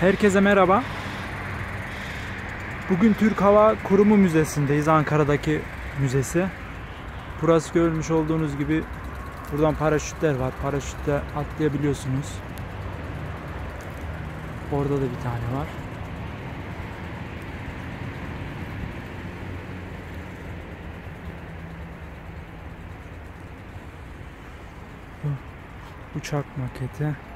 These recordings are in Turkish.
Herkese merhaba. Bugün Türk Hava Kurumu Müzesi'ndeyiz. Ankara'daki müzesi. Burası görmüş olduğunuz gibi buradan paraşütler var. Paraşütle atlayabiliyorsunuz. Orada da bir tane var. Uçak maketi.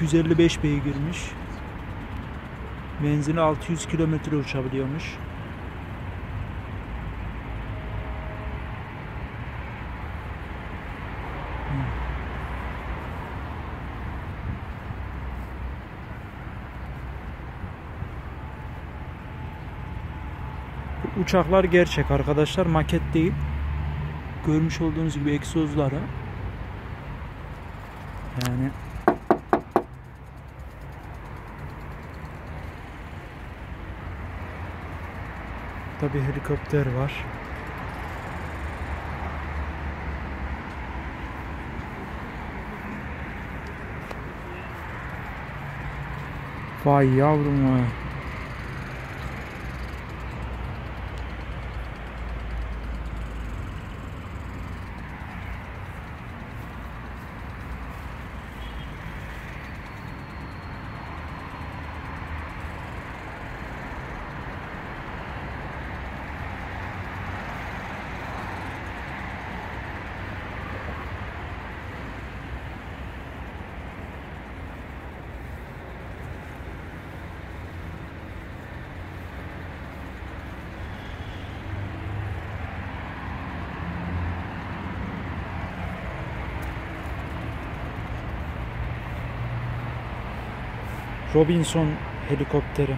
...255 beygirmiş. Menzili 600 kilometre uçabiliyormuş. Uçaklar gerçek arkadaşlar maket değil. Görmüş olduğunuz gibi egzozları. Yani Tabi helikopter var. Vay yavrum vay. Robinson helikopteri.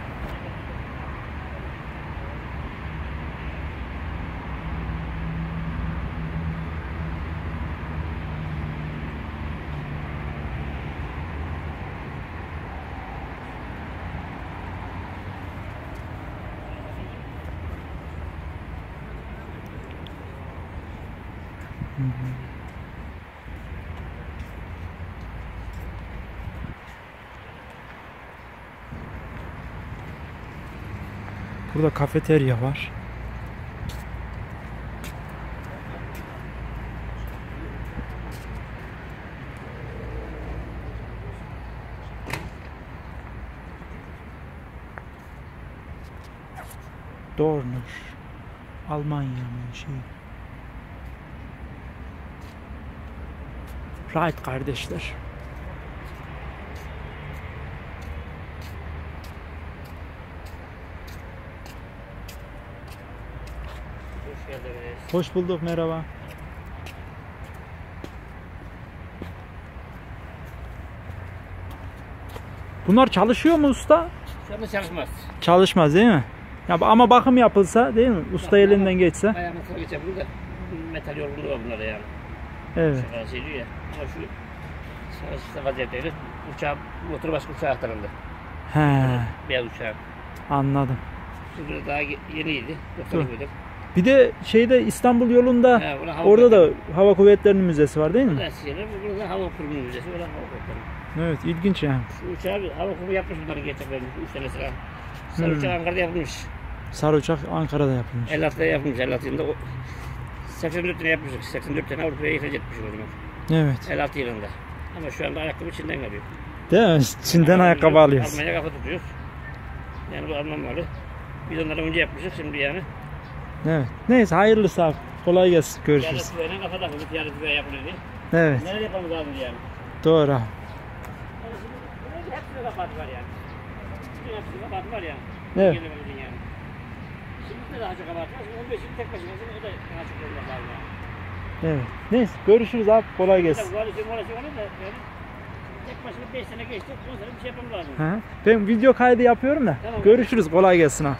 Hı Burada kafeterya var. Dorner. Almanya'nın şey. Wright kardeşler. Hoş geldiniz. Hoş bulduk merhaba. Bunlar çalışıyor mu usta? Çalışmaz. Çalışmaz değil mi? Ya ama bakım yapılsa değil mi? Usta elinden geçse. Bayağı metal geçer burada. Metal yorgunluğu var bunlarda yani. Evet. Şaka şey diyor ya. Ama şu çalışırsa vaziyetleri uçağı, motoru başka uçağa aktarıldı. He, Beyaz uçağı. anladım. Şimdi daha ye- yeniydi. Dur. 90 Bir de şeyde İstanbul yolunda He, orada da Hava Kuvvetleri'nin müzesi var değil mi? Burada şeyler, burada hava kurumu müzesi. Burada hava kuvvetleri. Evet, ilginç yani. Şu uçağı bir hava kurumu yapmış bunları gerçeklerini. Üç tanesine. Sarı Hmm. uçak Ankara'da yapılmış. Sarı uçak Ankara'da yapılmış. 56'da yapılmış. 56 yılında. o- 84 tane yapmıştık. 84 tane Avrupa'ya ihraç etmiş o zaman. Evet. 56 yılında. Ama şu anda ayakkabı Çin'den geliyor. Değil mi? Çin'den ayakkabı alıyoruz. Almanya kafa tutuyoruz. Yani bu Alman malı. Biz onları önce yapmışız şimdi yani. Evet. Neyse hayırlısı abi. Kolay gelsin. Görüşürüz. tüfeğine kafa takıldı. Ticaret tüfeği yapılıyor diye. Evet. Nerede yapalım lazım yani? Doğru abi. Yani hepsinde kapat var yani. Bütün hepsinde kapat var yani. Evet. Yani. Şimdi de daha çok kapat var. Şimdi 15 yıl tek başınasın o da lazım yani. Evet. Neyse görüşürüz abi. Kolay gelsin. da yani tek başına 5 sene geçti. 10 sene bir şey yapmam lazım. Ben video kaydı yapıyorum da. Tamam. Görüşürüz. Kolay gelsin ha.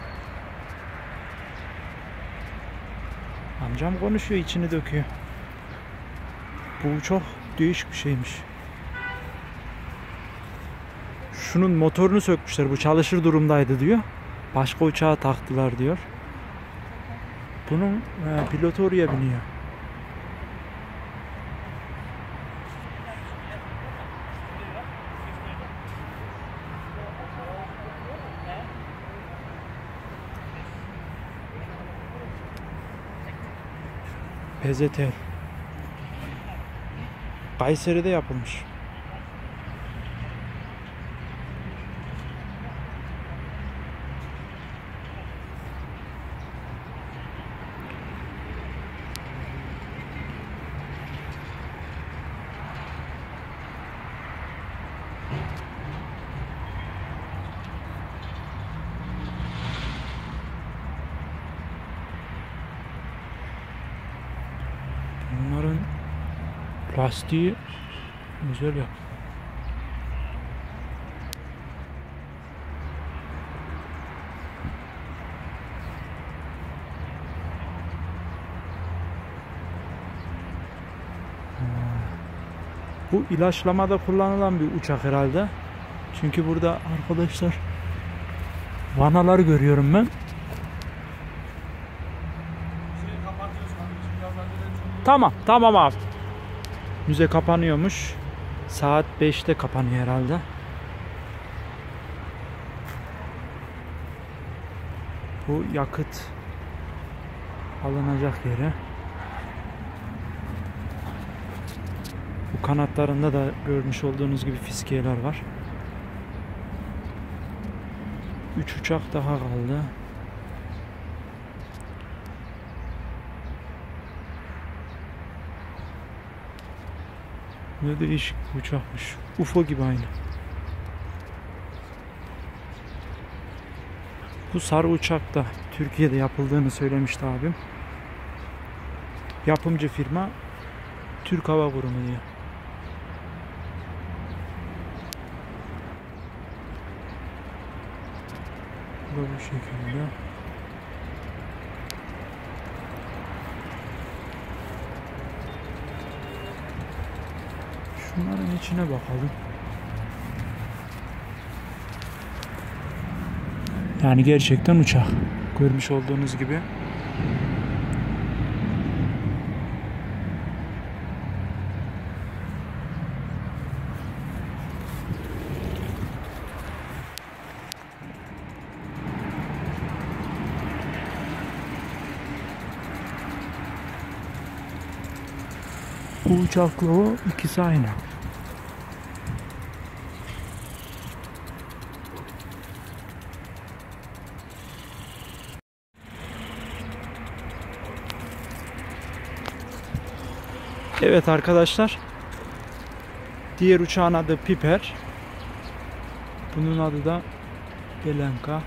Amcam konuşuyor, içini döküyor. Bu çok değişik bir şeymiş. Şunun motorunu sökmüşler. Bu çalışır durumdaydı diyor. Başka uçağa taktılar diyor. Bunun e, pilotu oraya biniyor. PZT. Kayseri'de yapılmış. Bunların lastiği güzel yap. Ha. Bu ilaçlamada kullanılan bir uçak herhalde. Çünkü burada arkadaşlar vanalar görüyorum ben. Tamam, tamam abi. Müze kapanıyormuş. Saat 5'te kapanıyor herhalde. Bu yakıt alınacak yere. Bu kanatlarında da görmüş olduğunuz gibi fiskiyeler var. 3 uçak daha kaldı. Ne değişik bir uçakmış. UFO gibi aynı. Bu sarı uçak da Türkiye'de yapıldığını söylemişti abim. Yapımcı firma Türk Hava Kurumu diye. Bu şekilde. Şunların içine bakalım. Yani gerçekten uçak. Görmüş olduğunuz gibi. Bu uçakla o ikisi aynı. Evet arkadaşlar. Diğer uçağın adı Piper. Bunun adı da Belenka.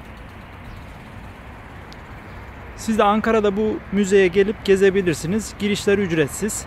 Siz de Ankara'da bu müzeye gelip gezebilirsiniz. Girişler ücretsiz.